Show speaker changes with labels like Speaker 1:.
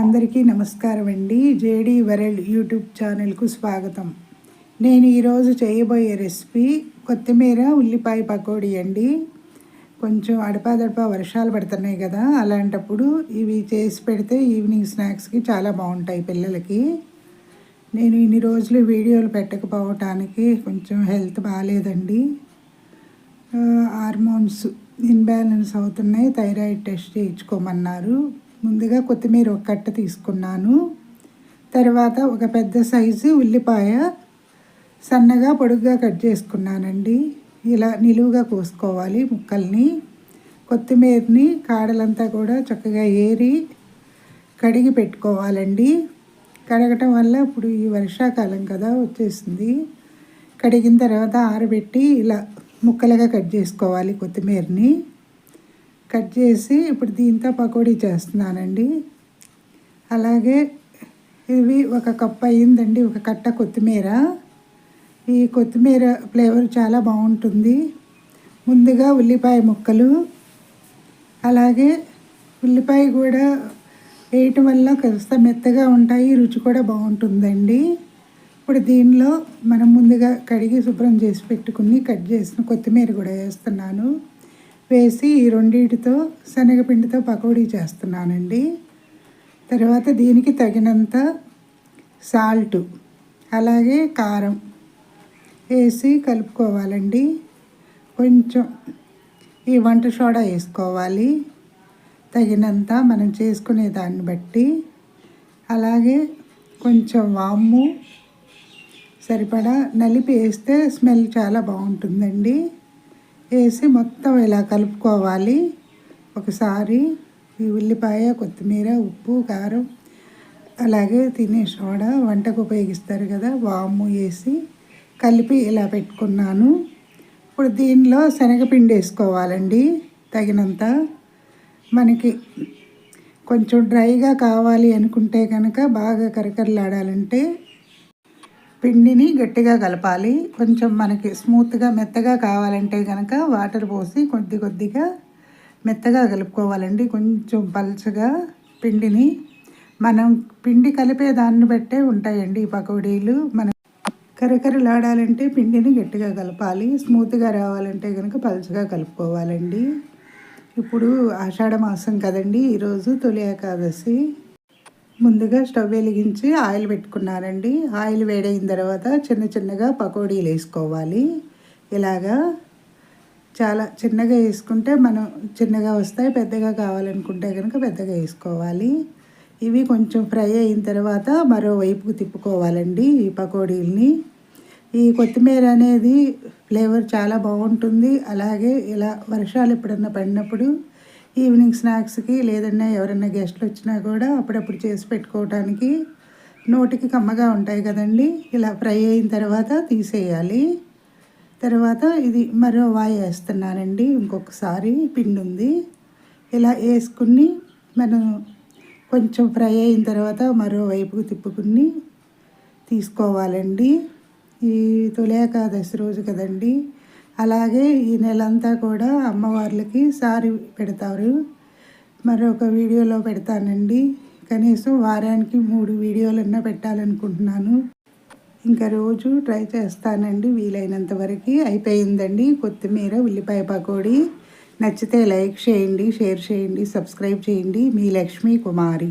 Speaker 1: అందరికీ నమస్కారం అండి. జేడీ వరల్డ్ యూట్యూబ్ ఛానల్కు స్వాగతం. నేను ఈరోజు చేయబోయే రెసిపీ కొత్తిమీర ఉల్లిపాయ పకోడీ అండి. కొంచెం అడపాదడపా వర్షాలు పడుతున్నాయి కదా అలాంటప్పుడు ఇవి చేసి పెడితే ఈవినింగ్ స్నాక్స్కి చాలా బాగుంటాయి పిల్లలకి. నేను ఇన్ని రోజులు వీడియోలు పెట్టకపోవటానికి కొంచెం హెల్త్ బాగాలేదండి. హార్మోన్స్ ఇన్బ్యాలెన్స్ అవుతున్నాయి థైరాయిడ్ టెస్ట్ చేయించుకోమన్నారు. ముందుగా కొత్తిమీర ఒక కట్ట తీసుకున్నాను. తర్వాత ఒక పెద్ద సైజు ఉల్లిపాయ సన్నగా పొడుగ్గా కట్ చేసుకున్నానండి. ఇలా నిలువుగా కోసుకోవాలి ముక్కల్ని. కొత్తిమీరని కాడలంతా కూడా చక్కగా ఏరి కడిగి పెట్టుకోవాలండి. కడగటం వల్ల ఇప్పుడు ఈ వర్షాకాలం కదా వచ్చేసింది. కడిగిన తర్వాత ఆరబెట్టి ఇలా ముక్కలుగా కట్ చేసుకోవాలి కొత్తిమీరని. కట్ చేసి ఇప్పుడు దీంతో పకోడీ చేస్తున్నానండి. అలాగే ఇవి ఒక కప్ అయ్యిందండి ఒక కట్ట కొత్తిమీర. ఈ కొత్తిమీర ఫ్లేవర్ చాలా బాగుంటుంది. ముందుగా ఉల్లిపాయ ముక్కలు అలాగే ఉల్లిపాయ కూడా వేయటం వల్ల కాస్త మెత్తగా ఉంటాయి రుచి కూడా బాగుంటుందండి. ఇప్పుడు దీనిలో మనం ముందుగా కడిగి శుభ్రం చేసి పెట్టుకుని కట్ చేసిన కొత్తిమీర కూడా వేస్తున్నాను. వేసి ఈ రెండింటితో శనగపిండితో పకోడీ చేస్తున్నానండి. తర్వాత దీనికి తగినంత సాల్ట్ అలాగే కారం వేసి కలుపుకోవాలండి. కొంచెం ఈ వంట సోడా వేసుకోవాలి. తగినంత మనం చేసుకునే దాన్ని బట్టి అలాగే కొంచెం వాము సరిపడా నలిపి వేస్తే స్మెల్ చాలా బాగుంటుందండి. వేసి మొత్తం ఇలా కలుపుకోవాలి. ఒకసారి ఈ ఉల్లిపాయ కొత్తిమీర ఉప్పు కారం అలాగే తినే సోడా వంటకు ఉపయోగిస్తారు కదా వాము వేసి కలిపి ఇలా పెట్టుకున్నాను. ఇప్పుడు దీనిలో శనగపిండి వేసుకోవాలండి తగినంత. మనకి కొంచెం డ్రైగా కావాలి అనుకుంటే కనుక బాగా కరకరలాడాలంటే పిండిని గట్టిగా కలపాలి. కొంచెం మనకి స్మూత్గా మెత్తగా కావాలంటే కనుక వాటర్ పోసి కొద్ది కొద్దిగా మెత్తగా కలుపుకోవాలండి. కొంచెం పల్చగా పిండిని మనం పిండి కలిపే దాన్ని బట్టే ఉంటాయండి పకోడీలు. మనం కరకరలాడాలంటే పిండిని గట్టిగా కలపాలి. స్మూత్గా రావాలంటే కనుక పలుచగా కలుపుకోవాలండి. ఇప్పుడు ఆషాఢ మాసం కదండి. ఈరోజు తొలి ఏకాదశి. ముందుగా స్టవ్ వెలిగించి ఆయిల్ పెట్టుకున్నారండి. ఆయిల్ వేడైన తర్వాత చిన్న చిన్నగా పకోడీలు వేసుకోవాలి. ఇలాగా చాలా చిన్నగా వేసుకుంటే మనం చిన్నగా వస్తాయి పెద్దగా కావాలనుకుంటే కనుక పెద్దగా వేసుకోవాలి. ఇవి కొంచెం ఫ్రై అయిన తర్వాత మరోవైపుకు తిప్పుకోవాలండి ఈ పకోడీలని. ఈ కొత్తిమీర అనేది ఫ్లేవర్ చాలా బాగుంటుంది. అలాగే ఇలా వర్షాలు ఎప్పుడన్నా పడినప్పుడు ఈవినింగ్ స్నాక్స్కి లేదన్నా ఎవరైనా గెస్ట్లు వచ్చినా కూడా అప్పుడప్పుడు చేసి పెట్టుకోవటానికి నోటికి కమ్మగా ఉంటాయి కదండి. ఇలా ఫ్రై అయిన తర్వాత తీసేయాలి. తర్వాత ఇది మరో వాయి వేస్తున్నానండి ఇంకొకసారి పిండి ఉంది ఇలా వేసుకుని మనం కొంచెం ఫ్రై అయిన తర్వాత మరోవైపుకు తిప్పుకుని తీసుకోవాలండి. ఈ తొలి ఏకాదశి రోజు కదండి అలాగే ఈ నెలంతా కూడా అమ్మవార్లకి సారి పెడతారు. మరొక వీడియోలో పెడతానండి. కనీసం వారానికి మూడు వీడియోలన్నా పెట్టాలనుకుంటున్నాను. ఇంకా రోజు ట్రై చేస్తానండి. వీలైనంత వరకు అయిపోయిందండి. కొత్తిమీర ఉల్లిపాయ పకోడీ. నచ్చితే లైక్ చేయండి షేర్ చేయండి సబ్స్క్రైబ్ చేయండి. మీ లక్ష్మీ కుమారి.